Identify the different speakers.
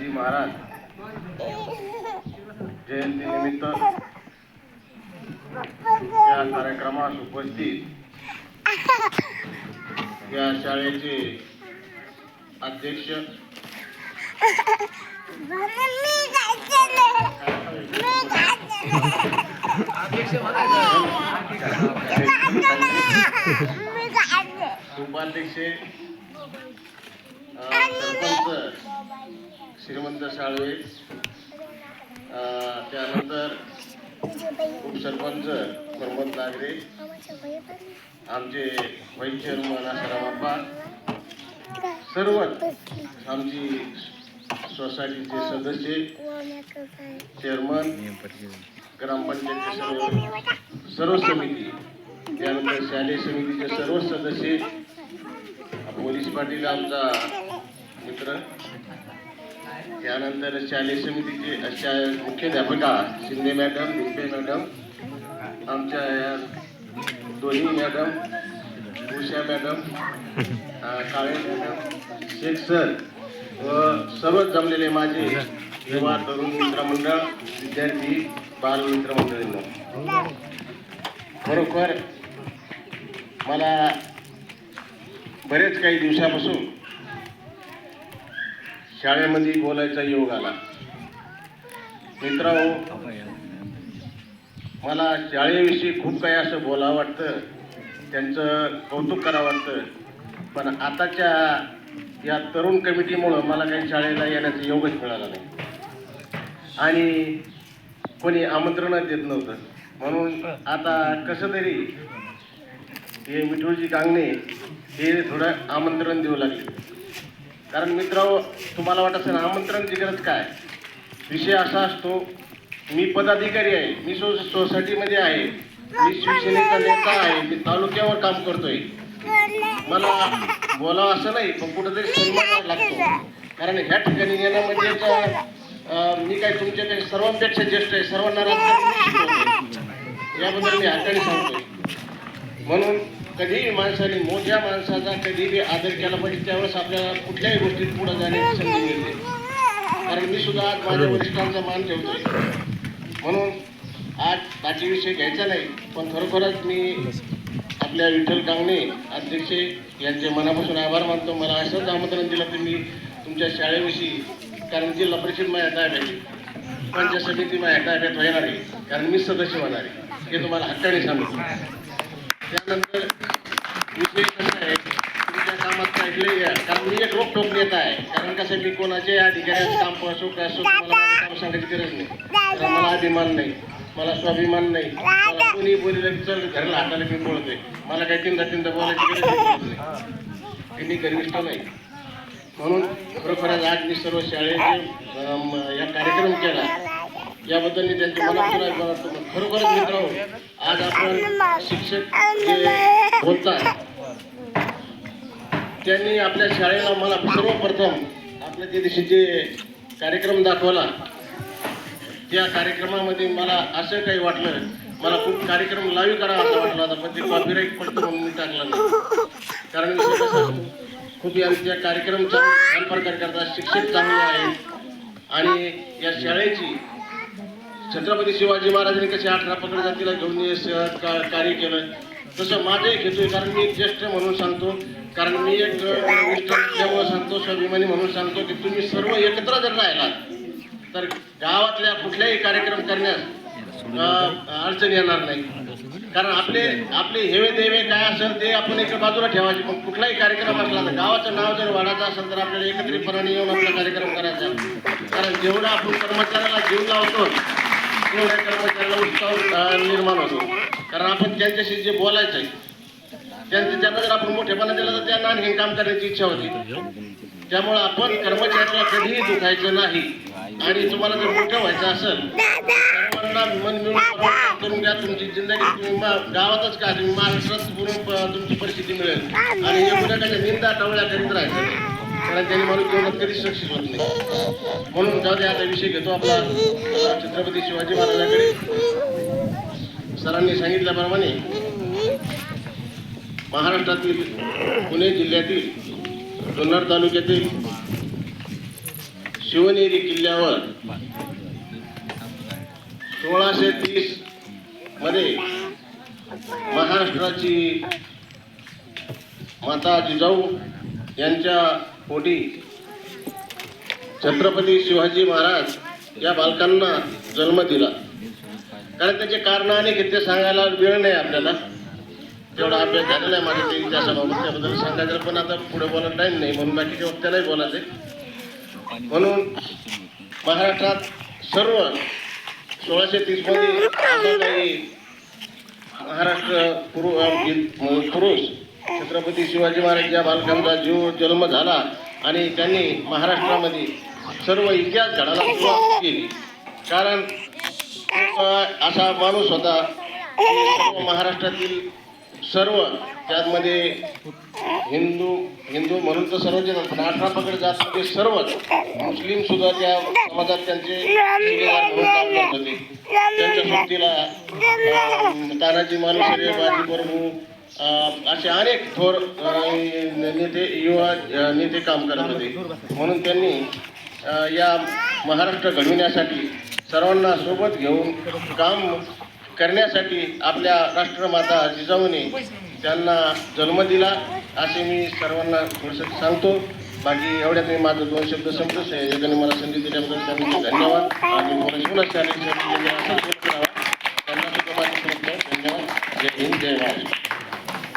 Speaker 1: शिवाजी महाराज. जयंतीनिमित्त या कार्यक्रमास उपस्थित या शाळेचे अध्यक्ष उपाध्यक्ष सरपंच श्रीमंत साळवे त्यानंतर उपसरपंच प्रमोद नागरे. आमचे वाईस चेअरमन आसाराम अप्पा सर्व आमची सोसायटीचे सदस्य चेअरमन ग्रामपंचायतचे सर्व सर्व समिती. त्यानंतर शालेय समितीचे सर्व सदस्य. पोलीस पाटील आमचा मित्र. त्यानंतर शालेय समितीचे अशा मुख्याध्यापिका शिंदे मॅडम दिपे मॅडम आमच्या या दोन्ही madam Usha madam Kale madam Shaikh sir व सर्व जमलेले माझे युवा तरुण मित्रमंडळ विद्यार्थी बाल मित्रमंडळींना. खरोखर मला बरेच काही दिवसापासून शाळेमध्ये बोलायचा योग आला. मित्रांनो मला शाळेविषयी खूप काही असं बोलावं वाटतं त्यांचं कौतुक करावं वाटतं. पण आताच्या या तरुण कमिटीमुळं मला काही शाळेला येण्याचा योगच मिळाला नाही. आणि कोणी आमंत्रणच देत नव्हतं. म्हणून आता कसं तरी हे मिठूरजी कांगणे हे थोडं आमंत्रण देऊ लागले. कारण मित्रांनो तुम्हाला वाटत असेल आमंत्रणची गरज काय? विषय असा असतो मी पदाधिकारी आहे मी सो सोसायटीमध्ये आहे मी शिवसेनेचा नेता आहे मी तालुक्यावर काम करतोय. मला बोलावं असं नाही पण कुठंतरी सन्मान लागतो. कारण ह्या ठिकाणी येणं म्हणजे मी काय तुमच्याकडे सर्वांपेक्षा ज्येष्ठ आहे सर्वांना याबद्दल मी हाताने सांगतोय. म्हणून कधीही माणसाने मोठ्या माणसाचा कधीही आदर केला पाहिजे त्यावेळेस आपल्याला कुठल्याही गोष्टीत पुढे जाण्याची संधी मिळते. कारण मी सुद्धा आज माझ्या वरिष्ठांचा मान ठेवतोय. म्हणून आज बाकीविषयी घ्यायचा नाही पण खरोखरच मी आपल्या विठ्ठल कांगणे अध्यक्ष यांचे मनापासून आभार मानतो. मला असंच आमंत्रण दिलं की मी तुमच्या शाळेविषयी कारण जिल्हा परिषद माझ्या ताब्यात आहे. पंचायत समिती माझ्या ताब्यात होणार आहे कारण मी सदस्य होणार आहे. हे तुम्हाला हक्काने सांगतो. त्यानंतर विषय कसा आहे. तुमच्या कामात ऐकले घ्या कारण मी एक रोखोक नेता आहे. कारण कसं मी कोणाचे अधिकाऱ्याचं काम असो काय असो मला माझं काम सांगायची गरज नाही. कारण मला अभिमान नाही. मला स्वाभिमान नाही. मला कोणी बोललं चल घरला हाताला मी बोलतोय. मला काही तीनदा तीनदा बोलायची गरज नाही. मी गर्विष्ठ नाही. म्हणून खरोखरच आज मी सर्व शाळेचे या कार्यक्रम केला. याबद्दल मी त्यांचे मानतो. खरोखरच मित्रांनो आज आपण शिक्षक जे बोलतात त्यांनी आपल्या शाळेला मला सर्वप्रथम आपल्या त्या दिवशी जे कार्यक्रम दाखवला त्या कार्यक्रमामध्ये मला असं काही वाटलं मला खूप कार्यक्रम लाईव्ह करावा असं वाटलं होता पण ते कॉपीराईट पडतं म्हणून मी टाकला नाही. कारण खूप यांच्या कार्यक्रम छान प्रकारे करतात शिक्षक चांगले आहेत आणि या शाळेची छत्रपती शिवाजी महाराजांनी कसे अठरा पकड जातीला घेऊन शहर स- कार्य केलं तसं माझंही घेतोय आहे कारण मी एक ज्येष्ठ म्हणून सांगतो. कारण मी एक निष्ठ असल्यामुळं सांगतो स्वाभिमानी म्हणून सांगतो की तुम्ही सर्व एकत्र जर राहिलात तर गावातल्या कुठल्याही कार्यक्रम करण्यास अडचण येणार नाही. कारण आपले आपले हेवे देवे काय असेल ते आपण एका बाजूला ठेवायचे. पण कुठलाही कार्यक्रम असला तर गावाचं नाव जर वाढायचं असेल तर आपल्याला एकत्रितपणाने येऊन आपला कार्यक्रम करायचा. कारण जेवढा आपण कर्मचाऱ्याला जीव लावतो तेवढ्या कर्मचाऱ्याला उत्साह निर्माण होतो कारण आपण त्यांच्याशी जे बोलायचं आहे त्यांचं त्यांना जर आपण मोठेपणा दिला तर त्यांना आणखी काम करण्याची इच्छा होती. त्यामुळं आपण कर्मचाऱ्याला कधीही दुखायचं नाही. आणि तुम्हाला जर मोठं व्हायचं असेल सर्वांना मन मिळून करून घ्या तुमची जिंदगी तुम्ही गावातच का तुम्ही महाराष्ट्रात पूर्ण तुमची परिस्थिती मिळेल. आणि या मुलाच्या निंदा टवळ्या करीत राहायचं. कारण त्याने माणूस जीवनात कधीच सक्सेस होत नाही. म्हणून जाऊ दे आता विषय घेतो आपला. छत्रपती शिवाजी महाराजांकडे. सरांनी सांगितल्याप्रमाणे महाराष्ट्रातील पुणे जिल्ह्यातील जुन्नर तालुक्यातील शिवनेरी किल्ल्यावर सोळाशे तीसमध्ये महाराष्ट्राची माता जिजाऊ यांच्या कोणी छत्रपती शिवाजी महाराज या बालकांना जन्म दिला. कारण त्याचे कारण अनेक किती सांगायला वेळ नाही आपल्याला. तेवढा अभ्यास झालेला आहे माझ्या ते इतिहासाबाबत त्याबद्दल सांगायचं पण आता पुढे बोलत टाईम नाही म्हणून बाकीच्या वक्त्यालाही बोलायचे. म्हणून महाराष्ट्रात सर्व सोळाशे तीसमध्ये महाराष्ट्र पुरुष छत्रपती शिवाजी महाराज या बालकांचा जीव जन्म झाला आणि त्यांनी महाराष्ट्रामध्ये सर्व इतिहास घडायला सुरुवात केली. कारण असा माणूस होता सर्व महाराष्ट्रातील सर्व त्यामध्ये हिंदू हिंदू म्हणून तर सर्वच येतात पण अठरा पकड जातमध्ये सर्वच मुस्लिम सुद्धा त्या समाजात त्यांचे होते. त्यांच्या सोबतीला तानाजी मालुसरे बाजी प्रभू असे अनेक थोर नेते युवा नेते काम करत होते. म्हणून त्यांनी या महाराष्ट्र घडविण्यासाठी सर्वांना सोबत घेऊन काम करण्यासाठी आपल्या राष्ट्रमाता जिजाऊने त्यांना जन्म दिला असे मी सर्वांना थोडंसं सांगतो. बाकी एवढ्यात मी माझं दोन शब्द संपतो. याच्याने मला संधी दिल्याबद्दल त्यांनी धन्यवाद. आणि मला शिवराज चालेल त्यांना सुद्धा माझ्या धन्यवाद. जय हिंद जय महाराष्ट्र.